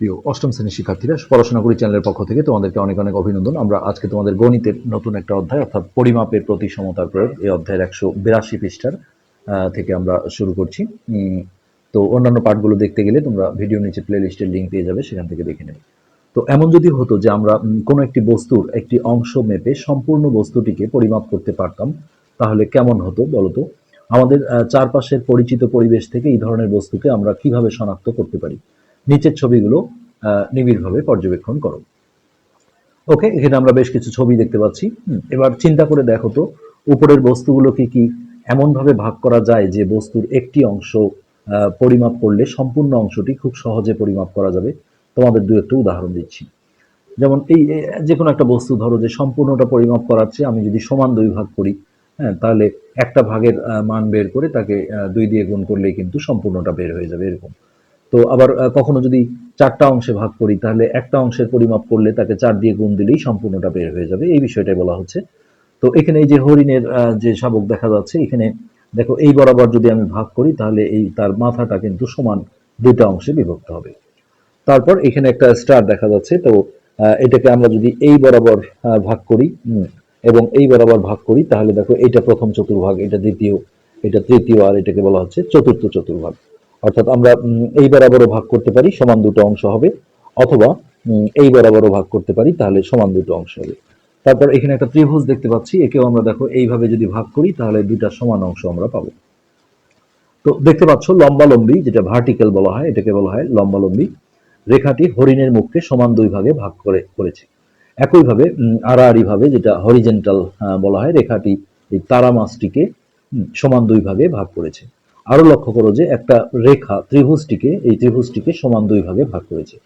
প্রিয় অষ্টম শ্রেণির শিক্ষার্থীরা, পড়াশোনা করি চ্যানেলের পক্ষ থেকে তোমাদেরকে অনেক অনেক অভিনন্দন। আমরা আজকে তোমাদের গণিতের নতুন একটা অধ্যায়, অর্থাৎ পরিমাপের প্রতি সমতার প্রয়োগ, এই অধ্যায়ের একশো বিরাশি পৃষ্ঠার থেকে আমরা শুরু করছি। তো অন্যান্য পাঠগুলো দেখতে গেলে তোমরা ভিডিও নিচে প্লে লিস্টের লিঙ্ক পেয়ে যাবে, সেখান থেকে দেখে নেবে। তো এমন যদি হতো যে আমরা কোনো একটি বস্তুর একটি অংশ মেপে সম্পূর্ণ বস্তুটিকে পরিমাপ করতে পারতাম, তাহলে কেমন হতো বলতো আমাদের চারপাশের পরিচিত পরিবেশ থেকে এই ধরনের বস্তুকে আমরা কীভাবে শনাক্ত করতে পারি? নিচের ছবিগুলো নিবিড়ভাবে পর্যবেক্ষণ করো। ওকে, এখানে আমরা বেশ কিছু ছবি দেখতে পাচ্ছি। এবার চিন্তা করে দেখো তো, উপরের বস্তুগুলোকে কি এমনভাবে ভাগ করা যায় যে বস্তুর একটি অংশ পরিমাপ করলে সম্পূর্ণ অংশটি খুব সহজে পরিমাপ করা যাবে? তোমাদের দু একটা উদাহরণ দিচ্ছি। যেমন এই যে কোনো একটা বস্তু ধরো যে সম্পূর্ণটা পরিমাপ করাচ্ছে, আমি যদি সমান দুই ভাগ করি হ্যাঁ তাহলে একটা ভাগের মান বের করে তাকে দুই দিয়ে গুণ করলেই কিন্তু সম্পূর্ণটা বের হয়ে যাবে, এরকম। তো আবার কখনো যদি চারটা অংশে ভাগ করি, তাহলে একটা অংশের পরিমাপ করলে তাকে চার দিয়ে গুণ দিলেই সম্পূর্ণটা বের হয়ে যাবে। এই বিষয়টাই বলা হচ্ছে। তো এখানে এই যে হরিণের যে শাবক দেখা যাচ্ছে, এখানে দেখো, এই বরাবর যদি আমি ভাগ করি, তাহলে এই তার মাথাটা কিন্তু সমান দুটা অংশে বিভক্ত হবে। তারপর এখানে একটা স্টার দেখা যাচ্ছে, তো এটাকে আমরা যদি এই বরাবর ভাগ করি এবং এই বরাবর ভাগ করি, তাহলে দেখো এটা প্রথম চতুর্ভাগ, এটা দ্বিতীয়, এটা তৃতীয়, আর এটাকে বলা হচ্ছে চতুর্থ চতুর্ভাগ। অর্থাৎ আমরা এই বরাবরও ভাগ করতে পারি সমান দুটো অংশ হবে অথবা এই বরাবরও ভাগ করতে পারি তাহলে সমান দুটো অংশ হবে। তারপর এখানে একটা ত্রিভুজ দেখতে পাচ্ছি একেও আমরা দেখো এইভাবে যদি ভাগ করি তাহলে দুইটা সমান অংশ আমরা পাবো। তো দেখতে পাচ্ছ লম্বালম্বি যেটা ভার্টিক্যাল বলা হয় এটাকে বলা হয় লম্বালম্বি রেখাটি হরিণের মুখকে সমান দুই ভাগে ভাগ করে করেছে। একইভাবে উম, আড়াআড়ি ভাবে যেটা হরিজেন্টাল বলা হয় রেখাটি এই তারা মাছটিকে সমান দুই ভাগে ভাগ করেছে। আরও লক্ষ্য করো যে একটা রেখা ত্রিভুজটিকে, এই ত্রিভুজটিকে সমান দুই ভাগে ভাগ করেছে।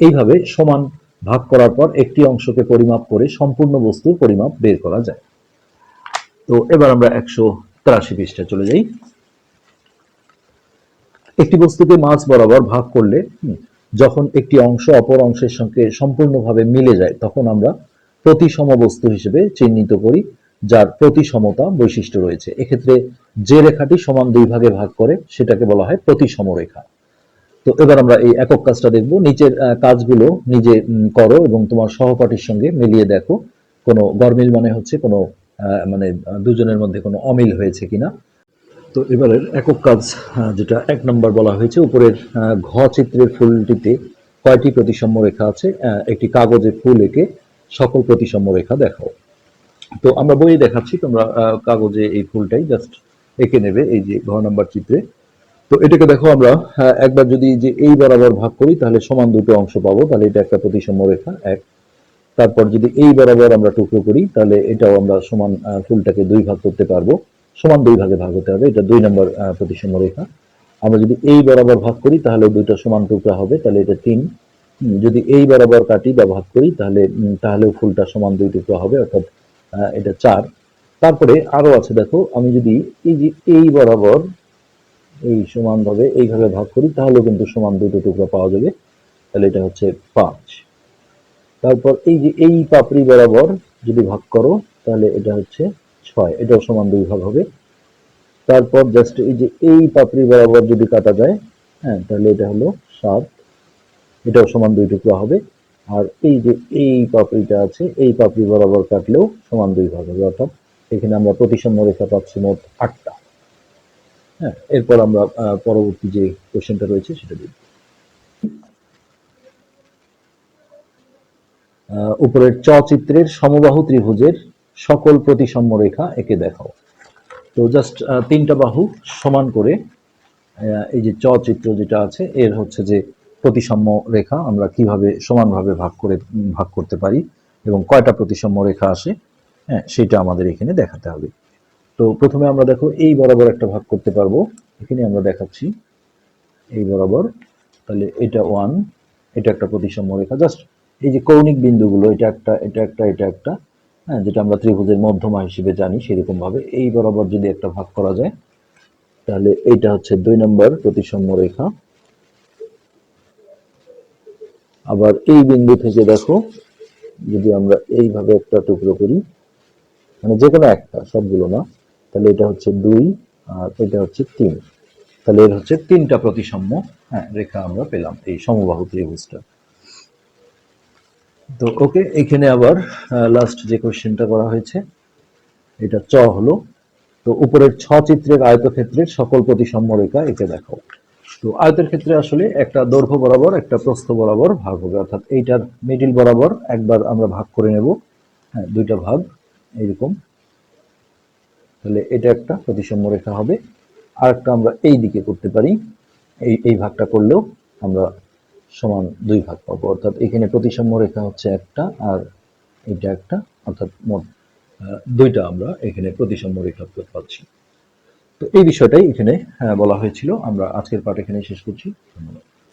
এইভাবে সমান ভাগ করার পর একটি অংশকে পরিমাপ করে সম্পূর্ণ বস্তুর পরিমাপ বের করা যায়। তো এবার আমরা একশো তেরাশি পৃষ্ঠা চলে যাই। একটি বস্তুকে মাছ বরাবর ভাগ করলে যখন একটি অংশ অপর অংশের সঙ্গে সম্পূর্ণভাবে মিলে যায়, তখন আমরা প্রতিসম বস্তু হিসেবে চিহ্নিত করি, যার প্রতিসমতা বৈশিষ্ট্য রয়েছে। এক্ষেত্রে যে রেখাটি সমান দুই ভাগে ভাগ করে, সেটাকে বলা হয় প্রতিসম রেখা। তো এবার আমরা এই একক কাজটা দেখব। নিচের কাজগুলো নিজে করো এবং তোমার সহপাঠীর সঙ্গে মিলিয়ে দেখো। কোনো গরমিল মানে হচ্ছে, কোনো মানে দুজনের মধ্যে কোনো অমিল হয়েছে কিনা। তো এবারের একক কাজ যেটা এক নম্বর বলা হয়েছে, উপরের ঘ চিত্রের ফুলটিতে কয়টি প্রতিসম রেখা আছে? একটি কাগজে ফুল এঁকে সকল প্রতিসম রেখা দেখাও। তো আমরা বইয়ে দেখাচ্ছি, তোমরা কাগজে এই ফুলটাই জাস্ট এঁকে নেবে এই যে ঘ নাম্বার চিত্রে। তো এটাকে দেখো আমরা আহ, একবার যদি যে এই বরাবর ভাগ করি তাহলে সমান দুটো অংশ পাবো। তাহলে এটা একটা প্রতিসম রেখা এক। তারপর যদি এই বরাবর আমরা টুকরো করি তাহলে এটাও আমরা সমান ফুলটাকে দুই ভাগ করতে পারব। সমান দুই ভাগে ভাগ হতে হবে এটা দুই নম্বর প্রতিসম রেখা। আমরা যদি এই বরাবর ভাগ করি তাহলে দুইটা সমান টুকরা হবে তাহলে এটা তিন। যদি এই বরাবর কাটি বা ভাগ করি তাহলে তাহলেও ফুলটা সমান দুই টুকরা হবে অর্থাৎ এটা চার। তারপরে আরও আছে, দেখো, আমি যদি এই যে এই বরাবর এই সমানভাবে এইভাবে ভাগ করি, তাহলে কিন্তু সমান দুটো টুকরা পাওয়া যাবে। তাহলে এটা হচ্ছে পাঁচ। তারপর এই যে এই পাপড়ি বরাবর যদি ভাগ করো, তাহলে এটা হচ্ছে ছয়। এটাও সমান দুই ভাগ হবে। তারপর জাস্ট এই যে এই পাপড়ি বরাবর যদি কাটা যায় হ্যাঁ তাহলে এটা হলো সাত। এটাও সমান দুই টুকরা হবে। আর এই যে এই পাপড়িটা আছে, এই পাপড়ি বরাবর কাটলেও সমান দুই ভাগ হবে, অর্থাৎ এখানে আমরা প্রতিসম রেখা পাচ্ছি মোট আটটা। হ্যাঁ এরপর আমরা পরবর্তী যে কোশ্চেনটা রয়েছে সেটা দেখব। উপরের চচিত্রের সমবাহু ত্রিভুজের সকল প্রতিসম রেখা একে দেখাও। তো জাস্ট তিনটা বাহু সমান করে এই যে চচিত্র যেটা আছে, এর হচ্ছে যে প্রতিসাম্য রেখা আমরা কীভাবে সমানভাবে ভাগ করে ভাগ করতে পারি এবং কয়টা প্রতিসাম্য রেখা আসে হ্যাঁ সেটা আমাদের এখানে দেখাতে হবে। তো প্রথমে আমরা দেখো এই বরাবর একটা ভাগ করতে পারব। এখানে আমরা দেখাচ্ছি এই বরাবর। তাহলে এটা ওয়ান এটা একটা প্রতিসাম্য রেখা। জাস্ট এই যে কৌণিক বিন্দুগুলো, এটা একটা এটা একটা এটা একটা হ্যাঁ যেটা আমরা ত্রিভুজের মধ্যমা হিসেবে জানি সেরকম ভাবে এই বরাবর যদি একটা ভাগ করা যায়, তাহলে এইটা হচ্ছে দুই নম্বর প্রতিসাম্য রেখা। আবার এই বিন্দু থেকে দেখো, যদি আমরা এইভাবে একটা টুকরো করি মানে যে কোনো একটা, সবগুলো না। তাহলে এটা হচ্ছে দুই আর এটা হচ্ছে তিন। তাহলে এর হচ্ছে তিনটা প্রতিসাম্য হ্যাঁ রেখা আমরা পেলাম এই সমবাহু ত্রিভুজটা। তো ওকে, এখানে আবার লাস্ট যে কোশ্চেনটা করা হয়েছে, এটা চ হলো। তো উপরের ছ চিত্রের আয়তক্ষেত্রের সকল প্রতিসাম্য রেখা একে দেখো তো আয়তের ক্ষেত্রে আসলে একটা দৈর্ঘ্য বরাবর, একটা প্রস্থ বরাবর ভাগ হবে। অর্থাৎ এইটার মিডিল বরাবর একবার আমরা ভাগ করে নেব হ্যাঁ দুইটা ভাগ। এইরকম। তাহলে এটা একটা প্রতিসাম্য রেখা হবে। আর একটা আমরা এই দিকে করতে পারি। এই এই ভাগটা করলেও আমরা সমান দুই ভাগ পাবো। অর্থাৎ এখানে প্রতিসাম্য রেখা হচ্ছে একটা আর এটা একটা। অর্থাৎ মোট দুইটা আমরা এখানে প্রতিসাম্য রেখা পাচ্ছি। তো এই বিষয়টাই এখানে বলা হয়েছিল। আমরা আজকের পাঠ এখানে শেষ করছি। ধন্যবাদ।